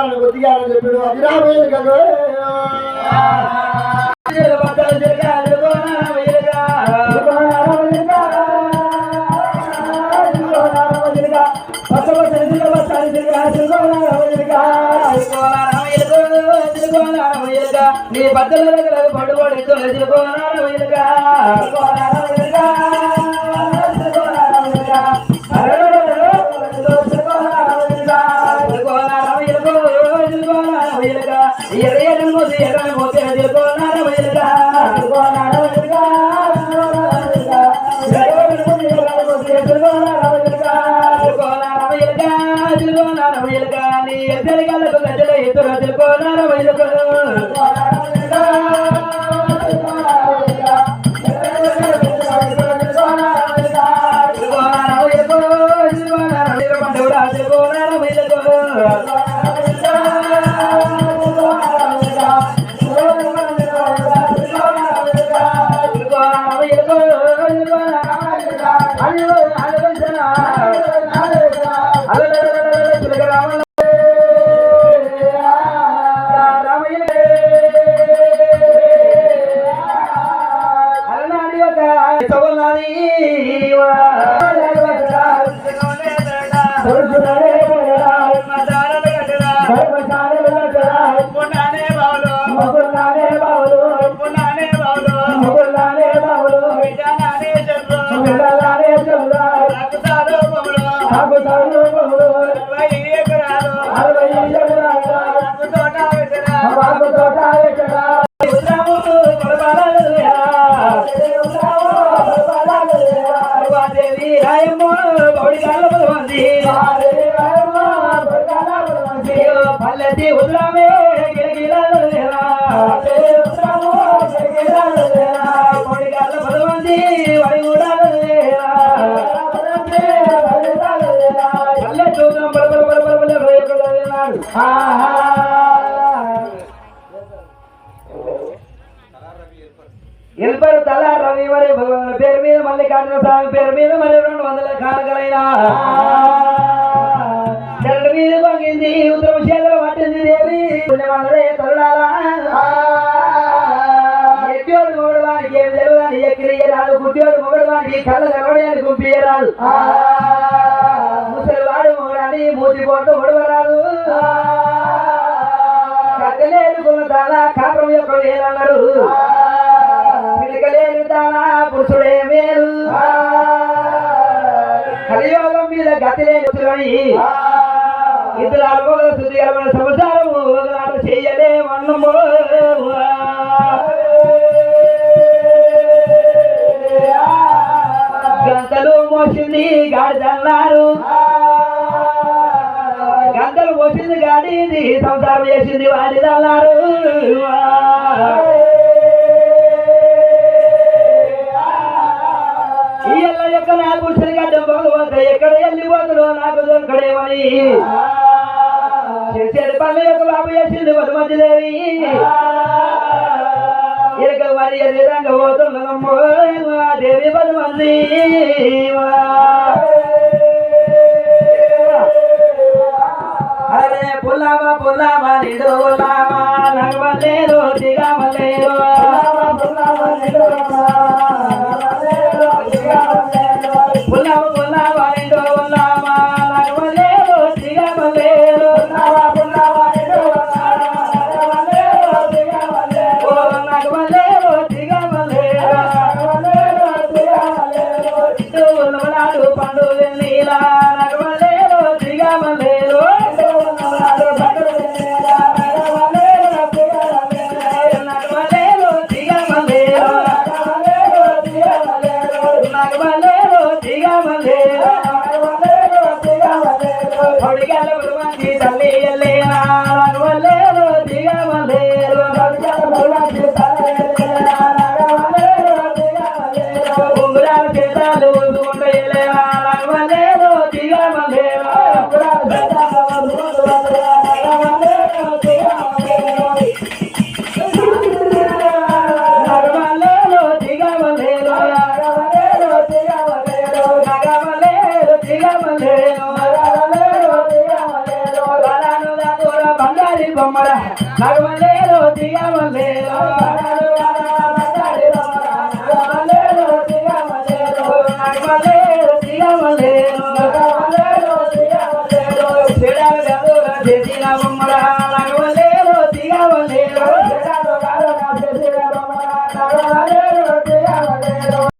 వాళ్ళని ముగ్గురు చెప్పాడు. అది పోవాలి శ్రీకారామల్లా శ్రావణ బుద్ధిగారని చెప్పాడు అది రామేశ్వర నీ బద్దల దగ్గర పడుబడి తొలగిపోనారమయ్యగా పల్లెటి రేపులన్నాడు ఎల్పరు తల రవి వరే భగవాన్ పేరు మీద మల్లికార్జున స్వామి పేరు మీద మరి రెండు వందల కానుకలైనా చెరడు మీద పొంగింది ఉత్తర విషయాలు పట్టింది దేవి. పుణ్యమందరే తరుణాలా. ఎట్టోడు మొగడు ఏమి తెలియదని? ఎక్కిరియరాదు గుడ్డోడు మొగడు వానికి కళ్ళ తెలవడానికి గుంపియరాదు దాటి మూతి పోటు ఉడవరాదు. కట్టలేనుకున్న దానా కాపురం యొక్క వేలన్నారు పిలకలేని దానా పురుషుడే మేలు. కలియోగం మీద గతి లేని ఇద్దరు అనుభవ శుద్ధికరమైన సంసారము ఒకనాట చెయ్యలే మన్నము గంటలు మోసింది గాడిదన్నారు. గంటలు పోసింది కానీ ఇది సంసారం చేసింది వాడిదన్నారు ఈ ఎల్ల యొక్క నాకు శ్రీగడ్డం భగవంత ఎక్కడ వెళ్ళిపోతుడో నాకు దొరకడేమని. చేసేది పల్లె యొక్క బాబు చేసింది మధుమతి దేవి. ఇక మరి ఏ విధంగా పోతున్నామో దేవి మధుమతి estaba నగవలేరు దిగవలేరు? పొడిగల బురువంతి తల్లి బంగారి బొమ్మడ నగమలేలో దిగమలేలో